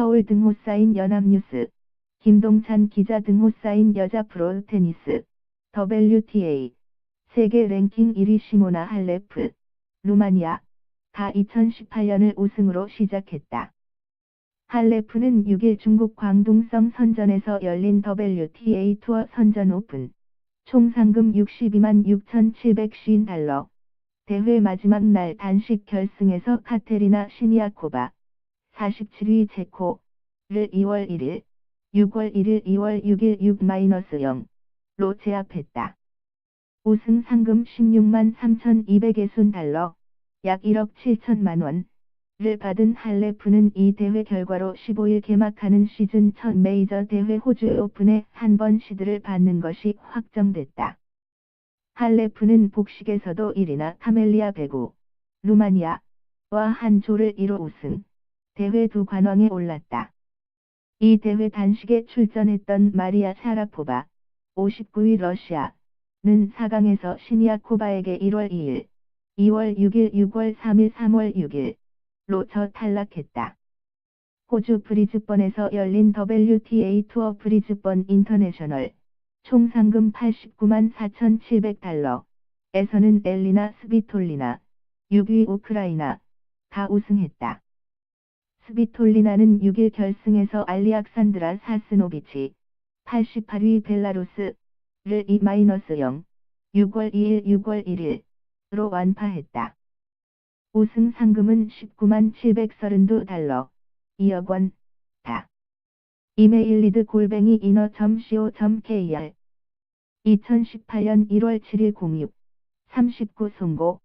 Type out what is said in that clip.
서울 등호 사인 연합뉴스, 김동찬 기자 등호 사인 여자 프로 테니스, WTA, 세계 랭킹 1위 시모나 할레프, 루마니아, 다 2018년을 우승으로 시작했다. 할레프는 6일 중국 광둥성 선전에서 열린 WTA 투어 선전 오픈, 총 상금 62만 6,750달러, 대회 마지막 날 단식 결승에서 카테리나 시니아코바, 47위 체코를 2월 1일, 6월 1일 2월 6일 6-0로 제압했다. 우승 상금 16만 3,200에순 달러, 약 1억 7천만 원을 받은 할레프는 이 대회 결과로 15일 개막하는 시즌 첫 메이저 대회 호주 오픈에 한 번 시드를 받는 것이 확정됐다. 할레프는 복식에서도 1위나 카멜리아 베구, 루마니아와 한 조를 이뤄 우승, 대회 두 관왕에 올랐다. 이 대회 단식에 출전했던 마리아 샤라포바, 59위 러시아는 4강에서 시니아코바에게 1월 2일, 2월 6일, 6월 3일, 3월 6일로 저 탈락했다. 호주 브리즈번에서 열린 WTA 투어 브리즈번 인터내셔널 총 상금 89만 4,700달러에서는 엘리나 스비톨리나, 6위 우크라이나 가 우승했다. 스비톨리나는 6일 결승에서 알리악산드라 사스노비치 88위 벨라루스를 2-0, 6월 2일 6월 1일로 완파했다. 우승 상금은 19만 732달러, 2억 원, 다. 이메일 리드 골뱅이 이너.co.kr 2018년 1월 7일 06 39 송고